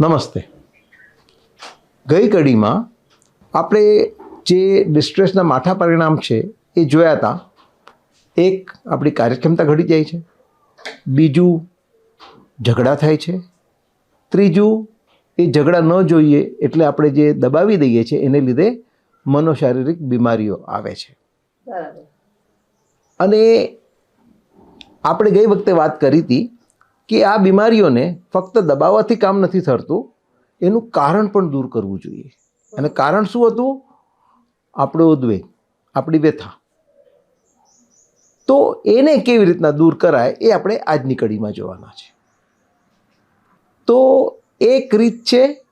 નમસ્તે. ગઈ કડીમાં આપણે જે ડિસ્ટ્રેસના માઠા પરિણામ છે એ જોયા હતા. એક આપણી કાર્યક્ષમતા ઘટી જાય છે. બીજું ઝઘડા થાય છે. ત્રીજું એ ઝઘડા ન જોઈએ એટલે આપણે જે દબાવી દઈએ છીએ એને લીધે મનોશારીરિક બીમારીઓ આવે છે. અને આપણે ગઈ વખતે વાત કરી હતી કે આ બીમારીઓને ફક્ત દબાવવાથી કામ નથી થતું એનું કારણ પણ દૂર કરવું જોઈએ. અને કારણ શું હતું? આપણો ઉદ્વેગ, આપણી વ્યથા. તો એને કેવી રીતના દૂર કરાય એ આપણે આજની કડીમાં જોવાના છે. તો એક રીત છે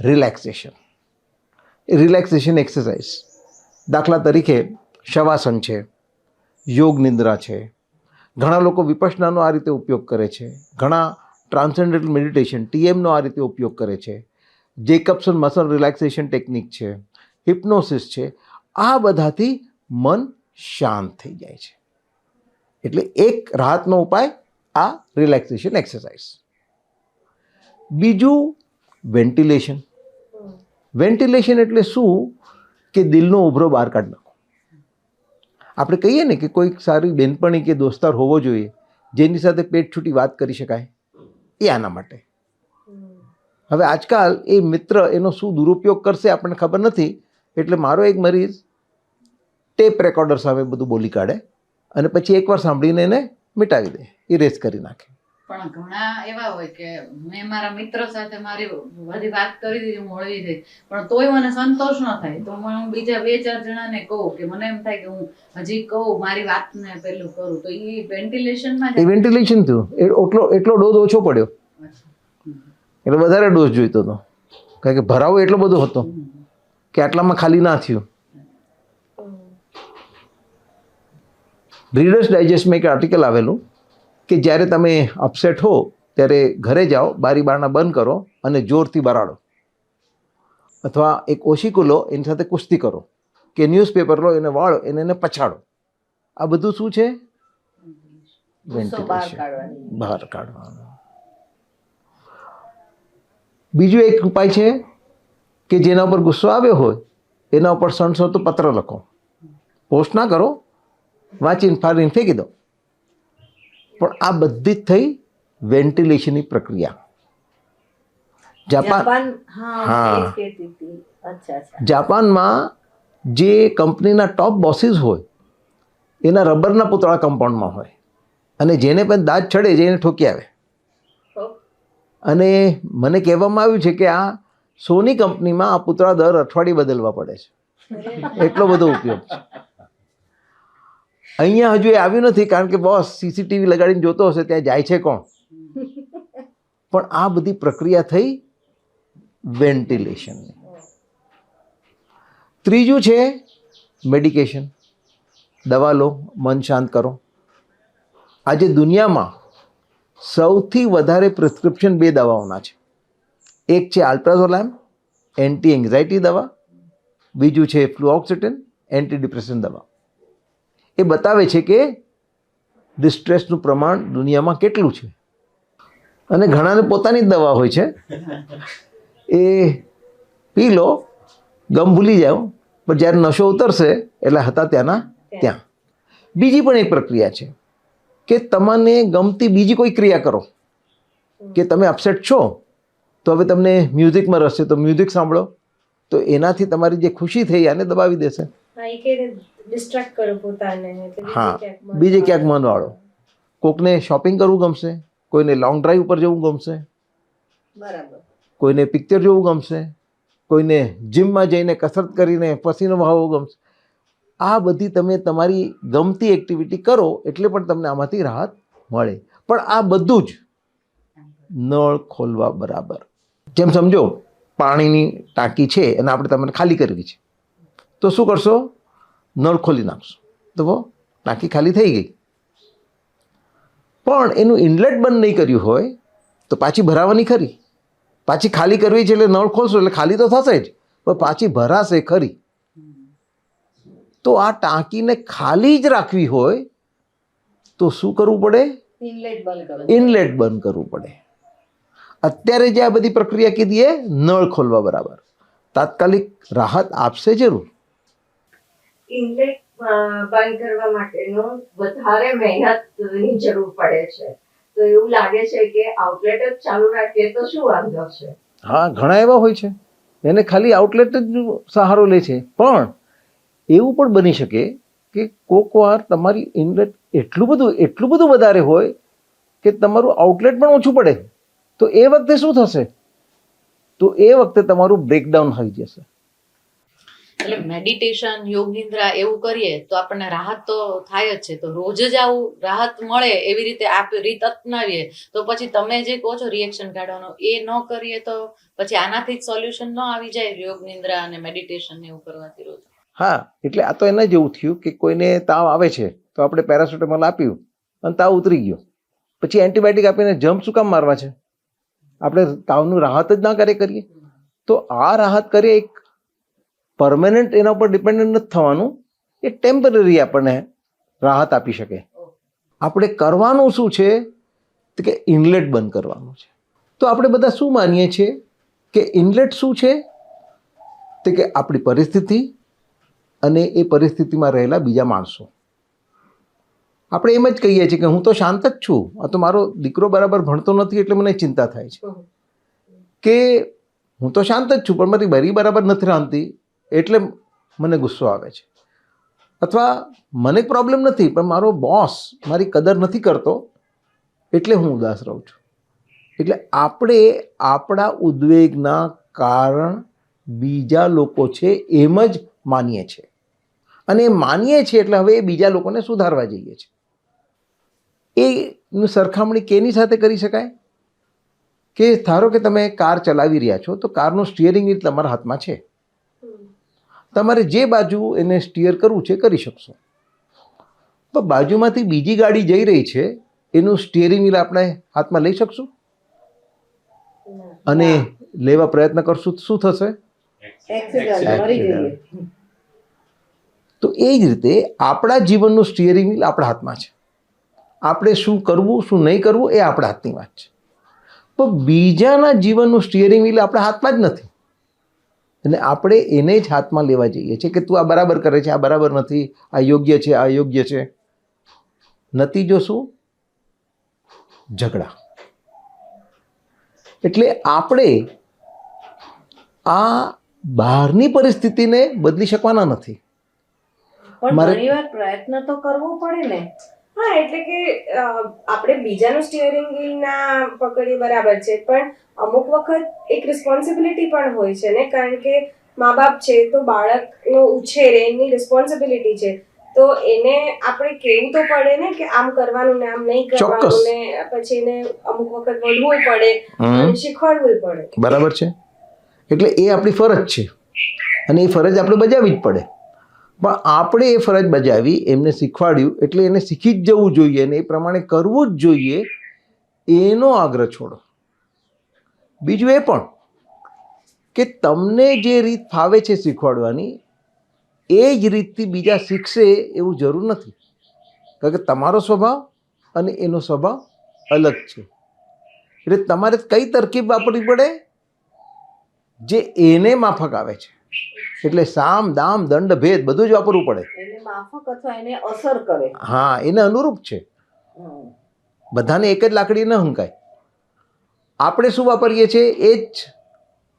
રિલેક્સેશન. Relaxation exercise. દાખલા તરીકે શવાસન છે, યોગ નિંદ્રા છે ઘણા લોકો વિપસનાનો આ રીતે ઉપયોગ કરે છે. ઘણા ટ્રાન્સેન્ડેન્ટલ મેડિટેશન ટીએમનો આ રીતે ઉપયોગ કરે છે. જેકબ્સન મસલ રિલેક્સેશન ટેકનિક છે. હિપ્નોસિસ છે. આ બધાથી મન શાંત થઈ જાય છે. એટલે એક રાહતનો ઉપાય આ રિલેક્સેશન એક્સરસાઇઝ બીજું વેન્ટિલેશન વેન્ટિલેશન એટલે શું? કે દિલનો ઉભરો બહાર કાઢ નાખો. આપણે કહીએ ને કે કોઈક સારી બેનપણી કે દોસ્તાર હોવો જોઈએ, જેની સાથે પેટ છૂટી વાત કરી શકાય, એ આના માટે. હવે આજકાલ એ મિત્ર એનો શું દુરુપયોગ કરશે આપણને ખબર નથી, એટલે મારો એક મરીઝ ટેપ રેકોર્ડર સામે બધું બોલી કાઢે અને પછી એકવાર સાંભળીને એને મિટાવી દે ઇરેઝ કરી નાખે. પણ ઘણા એવા હોય કે મેં મારા મિત્ર સાથે મારી બધી વાત કરી દીધી હું હળવી થઈ પણ તોય મને સંતોષ ન થાય. તો હું બીજા બે ચાર જણાને કહું કે મને એમ થાય કે હું હજી કહું મારી વાતને પેલું કરું. તો એ વેન્ટિલેશનમાં એ વેન્ટિલેશન થયું. એટલો એટલો ડોઝ ઓછો પડ્યો. એટલે વધારે ડોઝ જોઈતો હતો. કારણ કે ભરાવો એટલો બધો હતો કે આટલામાં ખાલી ના થયું. રીડર્સ ડાયજેસ્ટમાં એક આર્ટિકલ આવેલું. કે જ્યારે તમે અપસેટ હો ત્યારે ઘરે જાઓ બારી બારણા બંધ કરો અને જોરથી બરાડો. અથવા એક ઓશીકું લો એની સાથે કુસ્તી કરો. કે ન્યૂઝપેપર લો એને વાળો એને એને પછાડો. આ બધું શું છે? વેન્ટિલેશન બહાર કાઢવાનું. બીજું એક ઉપાય છે કે જેના ઉપર ગુસ્સો આવ્યો હોય એના ઉપર સણસો તો પત્ર લખો. પોસ્ટ ના કરો. વાંચીને ફાડીને ફેંકી દો. પણ આ બધી જ થઈ વેન્ટિલેશનની પ્રક્રિયા. જાપાન હા જાપાનમાં જે કંપનીના ટોપ બોસીસ હોય એના રબરના પૂતળા કમ્પાઉન્ડમાં હોય અને જેને પણ દાંત ચડે જઈને ઠોકી આવે. અને મને કહેવામાં આવ્યું છે કે આ સોની કંપનીમાં આ પૂતળા દર અઠવાડિયે બદલવા પડે છે. એટલો બધો ઉપયોગ છે. અહીંયા હજુ એ આવ્યું નથી કારણ કે બોસ સીસીટીવી લગાડીને જોતો હશે ત્યાં જાય છે કોણ? પણ આ બધી પ્રક્રિયા થઈ વેન્ટિલેશનની. ત્રીજું છે મેડિકેશન દવા લો મન શાંત કરો. આજે દુનિયામાં સૌથી વધારે પ્રિસ્ક્રિપ્શન બે દવાઓના છે. એક છે આલ્પ્રાઝોલામ એન્ટી એન્ઝાઇટી દવા બીજું છે ફ્લુઓક્સિટિન એન્ટી ડિપ્રેશન દવા. એ બતાવે છે કે ડિસ્ટ્રેસનું પ્રમાણ દુનિયામાં કેટલું છે. અને ઘણાને પોતાની જ દવા હોય છે. એ પી લો, ગમ ભૂલી જાઓ, પણ જ્યારે નશો ઉતરશે, એટલે હતા ત્યાંના ત્યાં. બીજી પણ એક પ્રક્રિયા છે કે તમને ગમતી બીજી કોઈ ક્રિયા કરો. કે તમે અપસેટ છો, તો હવે તમને મ્યુઝિકમાં રસ છે, તો મ્યુઝિક સાંભળો. તો એનાથી તમારી જે ખુશી થઈ, આને દબાવી દેશે. ડિસ્ટ્રેક્ટ કરો પોતાને હા બીજે ક્યાંક. મન વાળો. કોકને શોપિંગ કરવું ગમશે કોઈને લોંગ ડ્રાઈવ ઉપર જવું ગમશે બરાબર. કોઈને પિક્ચર જોવું ગમશે કોઈને જિમમાં જઈને કસરત કરીને પસીનો વહાવવો ગમશે. આ બધી તમે તમારી ગમતી એક્ટિવિટી કરો એટલે પણ તમને આમાંથી રાહત મળે. પણ આ બધું જ નળ ખોલવા બરાબર. જેમ સમજો પાણીની ટાંકી છે અને આપણે તમને ખાલી કરવી છે. તો શું કરશો? નળ ખોલી નાખશો. તો ટાંકી ખાલી થઈ ગઈ. પણ એનું ઇનલેટ બંધ નહીં કર્યું હોય તો પાછી ભરાવાની ખરી. પાછી ખાલી કરવી છે એટલે નળ ખોલશો એટલે ખાલી તો થશે જ પણ પાછી ભરાશે ખરી. તો આ ટાંકીને ખાલી જ રાખવી હોય તો શું કરવું પડે? ઇનલેટ બંધ ઇનલેટ બંધ કરવું પડે. અત્યારે જે આ બધી પ્રક્રિયા કીધી એ નળ ખોલવા બરાબર. તાત્કાલિક રાહત આપશે જરૂર. ઇનલેટ બંધ કરવા માટેનો વધારે મહેનતની જરૂર પડે છે. તો એવું લાગે છે કે આઉટલેટ જ ચાલુ રાખીએ તો શું વાંધો છે? હા, ઘણા એવા હોય છે. એને ખાલી આઉટલેટ જ સહારો લે છે. પણ એવું પણ બની શકે કે કોક વાર તમારી ઇનલેટ એટલું બધું એટલું બધું વધારે હોય કે તમારું આઉટલેટ પણ ઓછું પડે. તો એ વખતે શું થશે? તો એ વખતે તમારું બ્રેકડાઉન થઈ જશે. એટલે મેડિટેશન યોગ નિંદ્રા એવું કરીએ તો આપણને રાહત તો થાય જ છે. તો રોજ જ આવું રાહત મળે એવી રીતે આપ રીત અપનાવીએ. તો પછી તમે જે કહો છો રિએક્શન કાઢવાનો, એ ન કરીએ તો પછી આનાથી જ સોલ્યુશન ન આવી જાય યોગ નિંદ્રા અને મેડિટેશન એવું કરવાથી રોજ. હા, એટલે આ તો એના જેવું થયું કે કોઈને તાવ આવે છે, તો આપણે પેરાસિટામોલ આપ્યું અને તાવ ઉતરી ગયો. પછી એન્ટીબાયોટિક આપીને જમ્પ શું કામ મારવા છે? આપણે તાવનું રાહત જ ના કરે કરીએ? તો આ રાહત કરીએ એક પરમેનન્ટ એના ઉપર ડિપેન્ડન્ટ નથી થવાનું, એ ટેમ્પરરી આપણને રાહત આપી શકે. આપણે કરવાનું શું છે? કે ઇનલેટ બંધ કરવાનું છે. તો આપણે બધા શું માનીએ છીએ? કે ઇનલેટ શું છે? તે કે આપણી પરિસ્થિતિ અને એ પરિસ્થિતિમાં રહેલા બીજા માણસો. આપણે એમ જ કહીએ છીએ કે હું તો શાંત જ છું. આ તો મારો દીકરો બરાબર ભણતો નથી એટલે મને ચિંતા થાય છે. કે હું તો શાંત જ છું, પણ મારી બરી બરાબર નથી રાંધતી. એટલે મને ગુસ્સો આવે છે. અથવા મને પ્રોબ્લેમ નથી, પણ મારો બોસ મારી કદર નથી કરતો, એટલે હું ઉદાસ રહું છું. એટલે આપણે આપણા ઉદ્વેગના કારણ બીજા લોકો છે એમ જ માનીએ છીએ અને માનીએ છીએ એટલે હવે એ બીજા લોકોને સુધારવા જઈએ છીએ. એનું સરખામણી કેની સાથે કરી શકાય? કે ધારો કે તમે કાર ચલાવી રહ્યા છો, તો કારનું સ્ટિયરિંગ તમારા હાથમાં છે. તમારે જે બાજુ એને સ્ટીયર કરવું છે કરી શકશો. પણ બાજુમાંથી બીજી ગાડી જઈ રહી છે એનું સ્ટિયરિંગ વ્હીલ આપણે હાથમાં લઈ શકશું? અને લેવા પ્રયત્ન કરશું શું થશે? તો એ જ રીતે આપણા જીવનનું સ્ટિયરિંગ વ્હીલ આપણા હાથમાં છે. આપણે શું કરવું શું નહીં કરવું એ આપણા હાથની વાત છે. પણ બીજાના જીવનનું સ્ટિયરિંગ વ્હીલ આપણા હાથમાં જ નથી. અને આપણે એને જ હાથમાં લેવા જઈએ છીએ કે તું આ બરાબર કરે છે આ બરાબર નથી આ યોગ્ય છે આ યોગ્ય છે. નતીજો શું? ઝઘડા. એટલે આપણે આ બહારની પરિસ્થિતિને બદલી શકવાના નથી. પણ ઘણીવાર પ્રયત્ન તો કરવો પડે ને. હા એટલે કે આપણે બીજાનું સ્ટીયરિંગ વ્હીલ ના પકડીએ બરાબર છે પણ અમુક વખત એક રિસ્પોન્સિબિલિટી પણ હોય છે ને કારણ કે મા બાપ છે તો બાળકનો ઉછેર એની રિસ્પોન્સિબિલિટી છે. તો એને આપણે કેવું તો પડે ને કે આમ કરવાનું ને આમ નહીં કરવાનું ને પછી એને અમુક વખત વળવું પડે શીખવાડવું પડે. બરાબર છે? એટલે એ આપણી ફરજ છે. અને એ ફરજ આપણે બજાવવી જ પડે. પણ આપણે એ ફરજ બજાવી, એમને શીખવાડ્યું, એટલે એને શીખી જ જવું જોઈએ અને એ પ્રમાણે કરવું જ જોઈએ, એનો આગ્રહ છોડો. બીજું એ પણ કે તમને જે રીત ફાવે છે શીખવાડવાની, એ જ રીતથી બીજા શીખશે એવું જરૂર નથી. કારણ કે તમારો સ્વભાવ અને એનો સ્વભાવ અલગ છે. એટલે તમારે કઈ તરકીબ વાપરવી પડે? જે એને માફક આવે છે. એટલે સામ દામ દંડ ભેદ બધું જ વાપરવું પડે. માફક અસર કરે. હા એને અનુરૂપ છે. બધાને એક જ લાકડી ન હંકાય. આપણે શું વાપરીએ છીએ? એ જ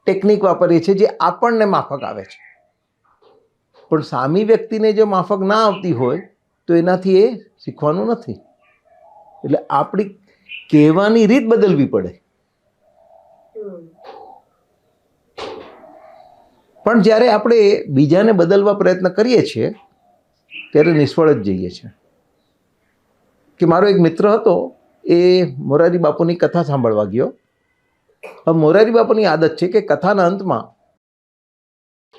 ટેકનિક વાપરીએ છીએ જે આપણને માફક આવે છે. પણ સામી વ્યક્તિને જો માફક ના આવતી હોય તો એનાથી એ શીખવાનું નથી. એટલે આપણી કહેવાની રીત બદલવી પડે. પણ જ્યારે આપણે બીજાને બદલવા પ્રયત્ન કરીએ છીએ, ત્યારે નિષ્ફળ જ જઈએ છીએ. કે મારો એક મિત્ર હતો, એ મોરારી બાપુની કથા સાંભળવા ગયો. હવે મોરારી બાપુની આદત છે કે કથાના અંતમાં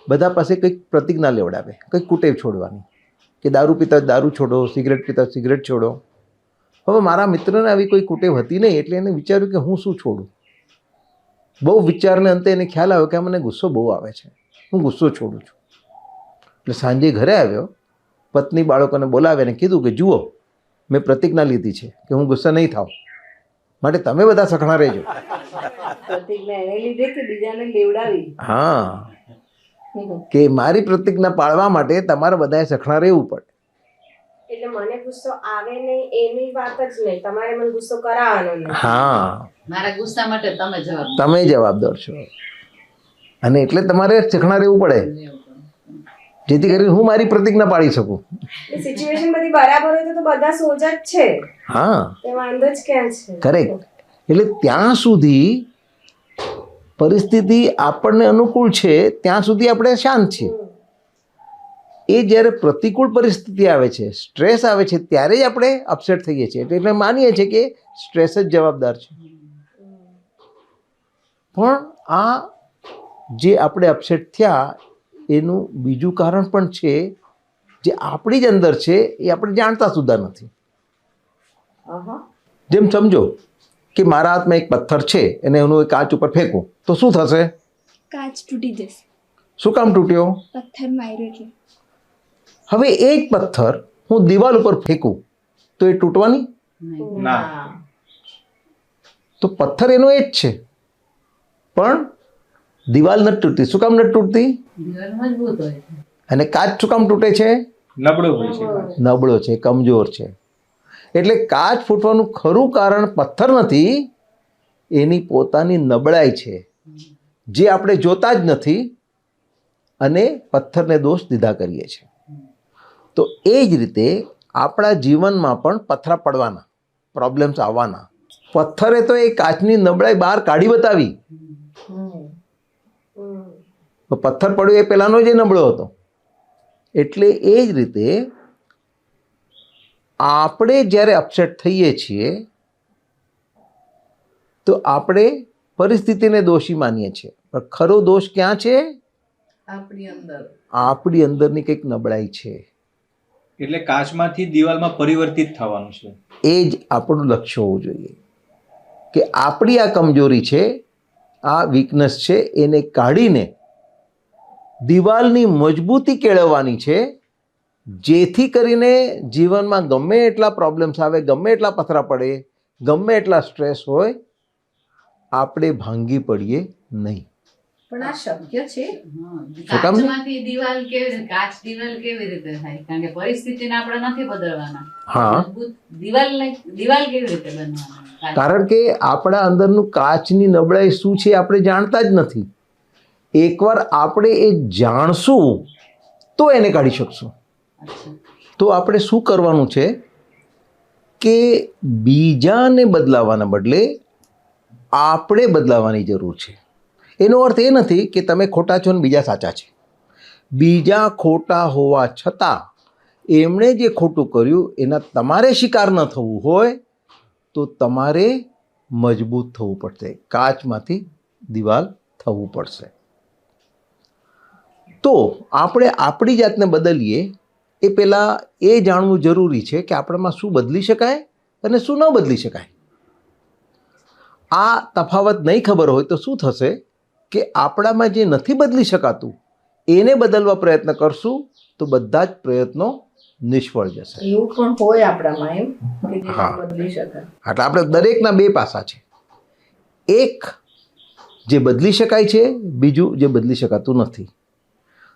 બધા પાસે કંઈક પ્રતિજ્ઞા લેવડાવે, કંઈક કુટેવ છોડવાની. કે દારૂ પીતા દારૂ છોડો, સિગરેટ પીતા સિગરેટ છોડો. હવે મારા મિત્રને આવી કોઈ કુટેવ હતી નહીં, એટલે એને વિચાર્યું કે હું શું છોડું? બહુ વિચારને અંતે એને ખ્યાલ આવ્યો કે આ મને ગુસ્સો બહુ આવે છે. હું ગુસ્સો છોડું છું. એટલે સાંજે ઘરે આવ્યો પત્ની બાળકોને બોલાવીને કીધું કે જુઓ મેં પ્રતિજ્ઞા લીધી છે કે હું ગુસ્સા નહીં થાવ માટે તમે બધા સખણા રહેજો. પ્રતિજ્ઞા એને લીધે કે બીજાને લેવડાવી. હા. કે મારી પ્રતિજ્ઞા પાળવા માટે તમારે બધાએ સખણા રહેવું પડે. એટલે મને ગુસ્સો આવે નહીં એની વાત જ નહીં. તમારે મને ગુસ્સો કરાવવાનો નહીં. હા. મારા ગુસ્સા માટે તમે જવાબ તમે જવાબદાર છો. અને એટલે તમારે ચખણા રહેવું પડે. જેથી કરીને હું મારી પ્રતિજ્ઞા પાડી શકું. સિચ્યુએશન બધી બરાબર હોય તો બધા સોજા જ છે. હા. વાંધો જ ક્યાં છે? કરેક્ટ એટલે ત્યાં સુધી પરિસ્થિતિ આપણને અનુકૂળ છે ત્યાં સુધી આપણે શાંત છીએ. એ જ્યારે પ્રતિકૂળ પરિસ્થિતિ આવે છે સ્ટ્રેસ આવે છે ત્યારે જ આપણે અપસેટ થઈએ છીએ. એટલે માનીએ છીએ કે સ્ટ્રેસ જ જવાબદાર છે. પણ આ જે આપણે અપસેટ થયા એનું બીજું કારણ પણ છે જે આપણી જ અંદર છે એ આપણે જાણતા સુધા નથી. જેમ સમજો કે મારા હાથમાં એક પથ્થર છે અને એનું એક કાચ ઉપર ફેંકું તો શું થશે? કાચ તૂટી જશે. શું કામ તૂટ્યો? પથ્થર માર્યો છે. હવે એ જ પથ્થર હું દિવાલ ઉપર ફેંકું તો એ તૂટવાની? ના. તો પથ્થર એનો એ જ છે. પણ દિવાલ નથી તૂટતી. શું કામ નથી તૂટતી? દિવાલ મજબૂત હોય છે. અને કાચ શું કામ તૂટે છે? નબળો હોય છે. નબળો છે. કમજોર છે. એટલે કાચ ફૂટવાનું ખરું કારણ પથ્થર નથી એની પોતાની નબળાઈ છે. જે આપણે જોતા જ નથી અને પથ્થરને દોષ દીધા કરીએ છીએ તો એ જ રીતે આપણા જીવનમાં પણ પથરા પડવાના પ્રોબ્લેમ્સ આવવાના. પથ્થરે તો એ કાચની નબળાઈ બહાર કાઢી બતાવી. પથ્થર પડ્યો એ પહેલાંનો જે નબળો હતો. એટલે એ જ રીતે આપણે જ્યારે અપસેટ થઈએ છીએ તો આપણે પરિસ્થિતિને દોષી માનીએ છીએ. પણ ખરો દોષ ક્યાં છે? આપણી અંદર. આપણી અંદરની કંઈક નબળાઈ છે. એટલે કાચમાંથી દિવાલમાં પરિવર્તિત થવાનું છે. એ જ આપણું લક્ષ્ય હોવું જોઈએ. કે આપણી આ કમજોરી છે આ વીકનેસ છે, એને કાઢીને દિવાલની મજબૂતી કેળવવાની છે, જેથી કરીને જીવનમાં ગમે એટલા પ્રોબ્લેમ્સ આવે, ગમે એટલા પથરા પડે, ગમે એટલા સ્ટ્રેસ હોય, આપણે ભાંગી પડીએ નહીં. પણ આ શક્ય છે. હા, કાચમાંથી દિવાલ કેવી રીતે કાચ દિવાલ કેવી રીતે થાય? કારણ કે પરિસ્થિતિને આપણે નથી બદલવાના. હા. દિવાલ દિવાલ કેવી રીતે બનવાના? કારણ કે આપણા અંદરનું કાચની નબળાઈ શું છે આપણે જાણતા જ નથી. એકવાર આપણે એ જાણશું તો એને કાઢી શકશું. તો આપણે શું કરવાનું છે કે બીજાને બદલાવાના બદલે આપણે બદલાવાની જરૂર છે. એનો અર્થ એ નથી કે તમે ખોટા છો ને બીજા સાચા છે. બીજા ખોટા હોવા છતાં એમણે જે ખોટું કર્યું એના તમારે શિકાર ન થવું હોય તો તમારે મજબૂત થવું પડશે. કાચમાંથી દિવાલ થવું પડશે. તો આપણે આપણી જાતને બદલીએ એ પહેલાં એ જાણવું જરૂરી છે કે આપણામાં શું બદલી શકાય અને શું ન બદલી શકાય. આ તફાવત નહીં ખબર હોય તો શું થશે? કે આપણામાં જે નથી બદલી શકાતું એને બદલવા પ્રયત્ન કરશું તો બધા જ પ્રયત્નો નિષ્ફળ જશે. એવું પણ હોય આપણામાં એમ હા. બદલી શકાય. એટલે આપણે દરેકના બે પાસા છે. એક જે બદલી શકાય છે બીજું જે બદલી શકાતું નથી.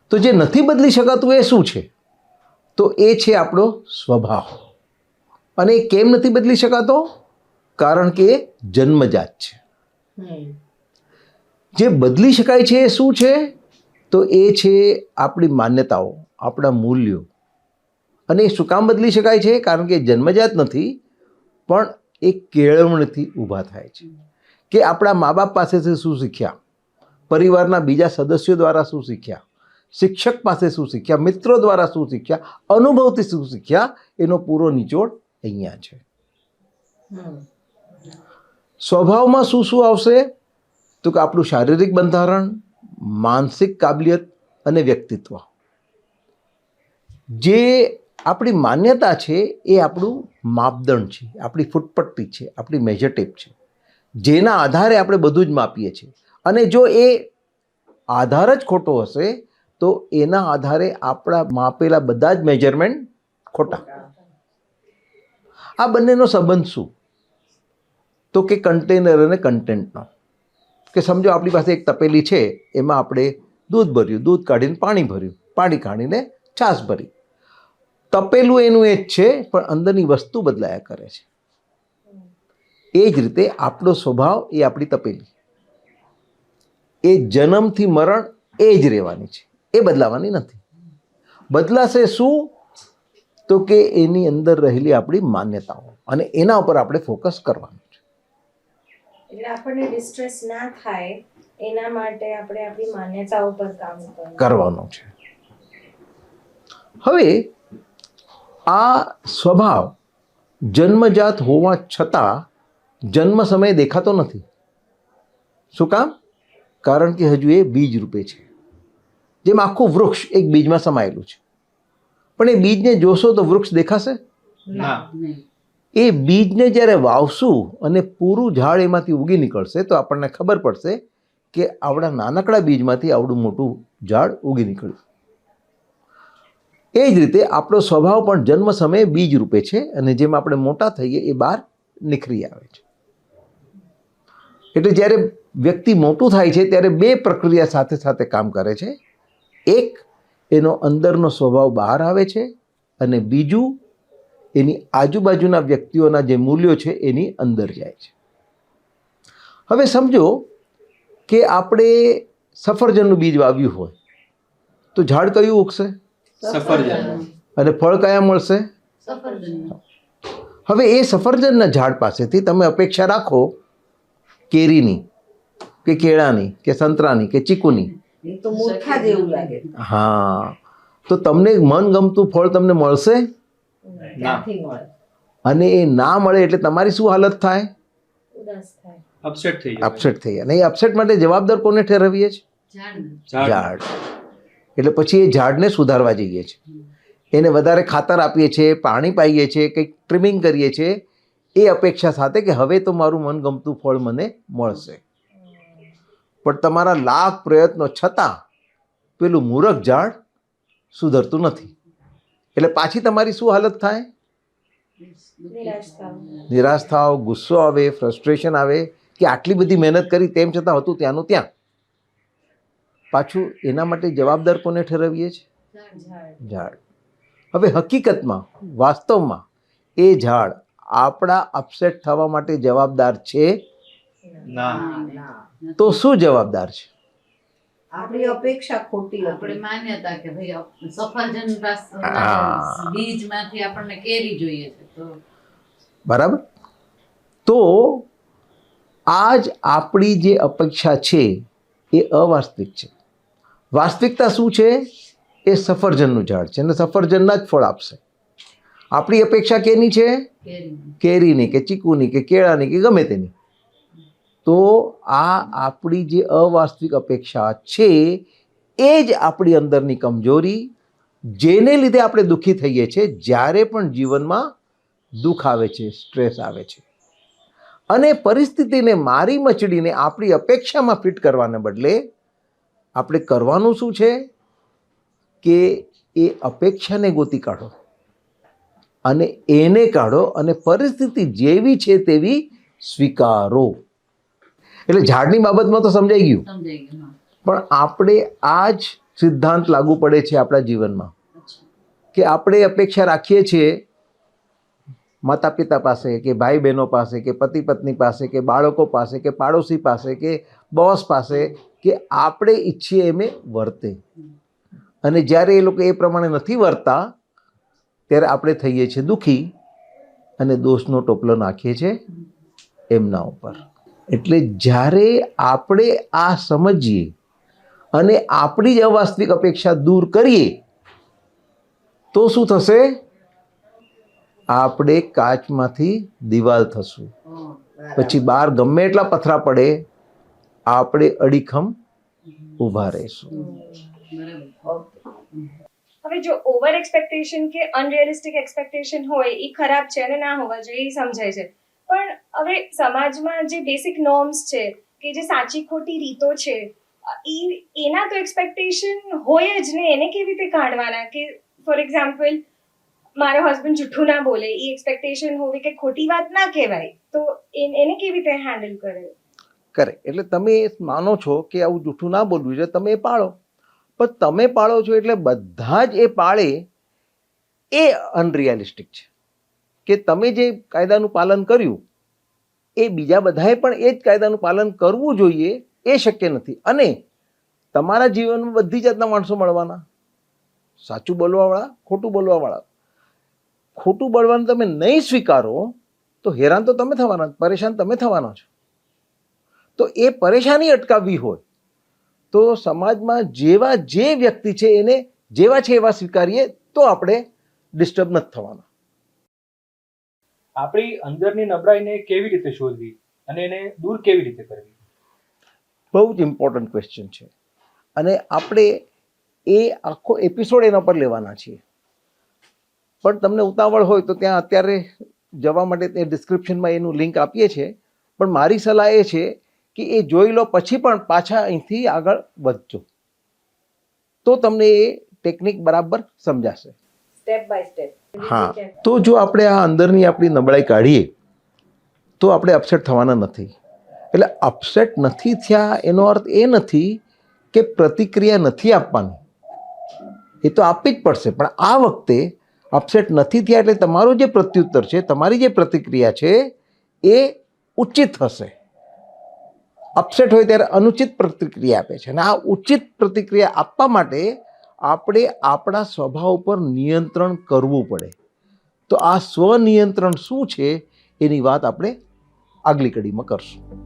તો જે નથી બદલી શકાતું એ શું છે? તો એ છે આપણો સ્વભાવ. અને એ કેમ નથી બદલી શકાતો? કારણ કે એ જન્મજાત છે. જે બદલી શકાય છે એ શું છે? તો એ છે આપણી માન્યતાઓ આપણા મૂલ્યો. અને એ શું કામ બદલી શકાય છે? કારણ કે જન્મજાત નથી પણ એ કેળવણીથી ઊભા થાય છે. કે આપણા મા બાપ પાસેથી શું શીખ્યા? પરિવારના બીજા સદસ્યો દ્વારા શું શીખ્યા? શિક્ષક પાસે શું શીખ્યા? મિત્રો દ્વારા શું શીખ્યા? અનુભવથી શું શીખ્યા? એનો પૂરો નિચોડ અહીંયા છે. સ્વભાવમાં શું શું આવશે? તો કે આપણું શારીરિક બંધારણ, માનસિક કાબલિયત અને વ્યક્તિત્વ. જે આપણી માન્યતા છે એ આપણું માપદંડ છે, આપણી ફૂટપટ્ટી છે, આપણી મેજર ટેપ છે. જેના આધારે આપણે બધું જ માપીએ છીએ. અને જો એ આધાર જ ખોટો હશે, તો એના આધારે આપણા માપેલા બધા જ મેજરમેન્ટ ખોટા. આ બંનેનો સંબંધ શું? તો કે કન્ટેનર અને કન્ટેન્ટનો કે સમજો આપણી પાસે એક તપેલી છે, એમાં આપણે દૂધ ભર્યું, દૂધ કાઢીને પાણી ભર્યું, પાણી કાઢીને છાશ ભરી. તપેલું એનું એ જ છે, પણ અંદરની વસ્તુ બદલાયા કરે છે. એ જ રીતે આપણો સ્વભાવ એ આપણી તપેલી. એ જન્મથી મરણ એ જ રહેવાની છે, એ બદલાવાની નથી. બદલાશે શું? તો કે એની અંદર રહેલી આપણી માન્યતાઓ, અને એના ઉપર આપણે ફોકસ કરવાનું. એટલે આપણને ડિસ્ટ્રેસ ના થાય એના માટે આપણે આપણી માન્યતાઓ પર કામ કરવાનું. કરવાનો છે. હવે આ સ્વભાવ જન્મજાત હોવા છતાં જન્મ સમયે દેખાતો નથી. શું કામ? કારણ કે હજુ એ બીજ રૂપે છે. જેમ આખું વૃક્ષ એક બીજમાં સમાયેલું છે. પણ એ બીજને જોશો તો વૃક્ષ દેખાશે? ના. નહીં. એ બીજને જ્યારે વાવશું અને પૂરું ઝાડ એમાંથી ઉગી નીકળશે તો આપણને ખબર પડશે કે આવડા નાનકડા બીજમાંથી આવડું મોટું ઝાડ ઉગી નીકળ્યું. એ જ રીતે આપણો સ્વભાવ પણ જન્મ સમયે બીજ રૂપે છે અને જેમ આપણે મોટા થઈએ એ બહાર નીકળી આવે છે. એટલે જ્યારે વ્યક્તિ મોટું થાય છે ત્યારે બે પ્રક્રિયા સાથે સાથે કામ કરે છે. એક, એનો અંદરનો સ્વભાવ બહાર આવે છે અને બીજું એની આજુબાજુના વ્યક્તિઓના જે મૂલ્યો છે એની અંદર જાય છે. હવે સમજો કે આપણે સફરજનનું બીજ વાવ્યું હોય તો ઝાડ કયું ઉગશે? સફરજન. અને ફળ કયા મળશે? હવે એ સફરજનના ઝાડ પાસેથી તમે અપેક્ષા રાખો કેરીની કે કેળાની કે સંતરાની કે ચીકુની. તો મૂર્ખા જેવું લાગે. હા. તો તમને મનગમતું ફળ તમને મળશે? અને એ ના મળે એટલે તમારી શું હાલત થાય? અપસેટ થઈ અપસેટ થઈ અને એ અપસેટ માટે જવાબદાર કોને ઠેરવીએ છીએ? ઝાડ એટલે પછી એ ઝાડને સુધારવા જઈએ છીએ. એને વધારે ખાતર આપીએ છીએ પાણી પાઈએ છીએ કંઈક ટ્રીમિંગ કરીએ છીએ. એ અપેક્ષા સાથે કે હવે તો મારું મનગમતું ફળ મને મળશે. પણ તમારા લાખ પ્રયત્નો છતાં પેલું મૂરખ ઝાડ સુધરતું નથી. એટલે પાછી તમારી શું હાલત થાય? નિરાશ થાવ. ગુસ્સો આવે ફ્રસ્ટ્રેશન આવે કે આટલી બધી મહેનત કરી તેમ છતાં હતું ત્યાંનું ત્યાં? પાછું એના માટે જવાબદાર કોને ઠેરવીએ છીએ? ઝાડ ઝાડ. હવે હકીકતમાં વાસ્તવમાં એ ઝાડ આપણા અપસેટ થવા માટે જવાબદાર છે? ના. ના. તો શું જવાબદાર છે? આપણી અપેક્ષા ખોટી આપણે માન્યતા કે ભાઈ સફરજન. બીજમાંથી આપણને કેરી જોઈએ છે તો બરાબર? તો આજ આપણી જે અપેક્ષા છે એ અવાસ્તવિક છે. વાસ્તવિકતા શું છે? એ સફરજનનું ઝાડ છે અને સફરજનના જ ફળ આપશે. આપણી અપેક્ષા કેની છે? કેરીની કે ચીકુની કે કેળાની કે ગમે તેની. તો આ આપણી જે અવાસ્તવિક અપેક્ષા છે, એ જ આપણી અંદરની કમજોરી, જેને લીધે આપણે દુઃખી થઈએ છીએ, જ્યારે પણ જીવનમાં દુઃખ આવે છે, સ્ટ્રેસ આવે છે. અને પરિસ્થિતિને મારી મચડીને આપણી અપેક્ષામાં ફિટ કરવાને બદલે આપણે કરવાનું શું છે? કે એ અપેક્ષાને ગોતી કાઢો. અને એને કાઢો અને પરિસ્થિતિ જેવી છે તેવી સ્વીકારો. એટલે ઝાડની બાબતમાં તો સમજાઈ ગયું. પણ આપણે આ જ સિદ્ધાંત લાગુ પડે છે આપણા જીવનમાં. કે આપણે અપેક્ષા રાખીએ છીએ માતા પિતા પાસે કે ભાઈ બહેનો પાસે કે પતિ પત્ની પાસે કે બાળકો પાસે કે પાડોશી પાસે કે બોસ પાસે કે આપણે ઈચ્છીએ એમ વર્તે. અને જ્યારે એ લોકો એ પ્રમાણે નથી વર્તા ત્યારે આપણે થઈએ છીએ દુઃખી અને દોષનો ટોપલો નાખીએ છીએ એમના ઉપર. એટલે જ્યારે આપણે આ સમજીએ અને આપણી જ અવાસ્તવિક અપેક્ષા દૂર કરીએ, તો શું થશે? આપણે કાચમાંથી દિવાલ થશું. પછી બહાર ગમે એટલા પથરા પડે, આપણે અડીખમ ઊભા રહીશું. હવે જો ઓવર એક્સપેક્ટેશન કે અનરિયલિસ્ટિક એક્સપેક્ટેશન હોય એ ખરાબ છે અને ના હોવા જોઈએ એ સમજાય છે. પણ હવે સમાજમાં જે બેસિક નોર્મ્સ છે, કે જે સાચી ખોટી રીતો છે એ એના તો એક્સપેક્ટેશન હોય જ ને, એને કેવી રીતે કાઢવાના? કે ફોર એક્ઝામ્પલ મારો હસબન્ડ જૂઠું ના બોલે એ એક્સપેક્ટેશન હોવી કે ખોટી વાત ના કહેવાય, તો એને કેવી રીતે હેન્ડલ કરે? કરે એટલે તમે માનો છો કે આવું જૂઠું ના બોલવું છે, તમે એ પાળો. પણ તમે પાળો છો એટલે બધા જ એ પાળે એ અનરિયાલિસ્ટિક છે. કે તમે જે કાયદાનું પાલન કર્યું, એ બીજા બધાએ પણ એ જ કાયદાનું પાલન કરવું જોઈએ એ શક્ય નથી. અને તમારા જીવનમાં બધી જાતના માણસો મળવાના. સાચું બોલવાવાળા, ખોટું બોલવાવાળા. ખોટું બોલવાનું તમે નહીં સ્વીકારો, તો હેરાન તો તમે થવાના, પરેશાન તમે થવાના છો. તો એ પરેશાની અટકાવવી હોય, તો સમાજમાં જેવા જે વ્યક્તિ છે એને જેવા છે એવા સ્વીકારીએ, તો આપણે ડિસ્ટર્બ નથી થવાના. આપણી અંદરની નબળાઈને કેવી રીતે શોધવી અને એને દૂર કેવી રીતે કરવી? બહુ જ ઇમ્પોર્ટન્ટ ક્વેશ્ચન છે. અને આપણે એ આખો એપિસોડ એના પર લેવાના છીએ. પણ તમને ઉતાવળ હોય તો ત્યાં અત્યારે જવા માટે તે ડિસ્ક્રિપ્શનમાં એનું લિંક આપીએ છીએ. પણ મારી સલાહ એ છે કે એ જોઈ લો, પછી પણ પાછા અહીંથી આગળ વધજો. તો તમને એ ટેકનિક બરાબર સમજાશે. સ્ટેપ બાય સ્ટેપ હા. તો જો આપણે આ અંદરની આપણી નબળાઈ કાઢીએ તો આપણે અપસેટ થવાના નથી. એટલે અપસેટ નથી થયા એનો અર્થ એ નથી કે પ્રતિક્રિયા નથી આપવાની. એ તો આપવી જ પડશે પણ આ વખતે અપસેટ નથી થયા એટલે તમારું જે પ્રત્યુત્તર છે તમારી જે પ્રતિક્રિયા છે એ ઉચિત હશે. અપસેટ હોય ત્યારે અનુચિત પ્રતિક્રિયા આપે છે. અને આ ઉચિત પ્રતિક્રિયા આપવા માટે આપણે આપણા સ્વભાવ પર નિયંત્રણ કરવું પડે. તો આ સ્વનિયંત્રણ શું છે? એની વાત આપણે આગલી કડીમાં કરશું.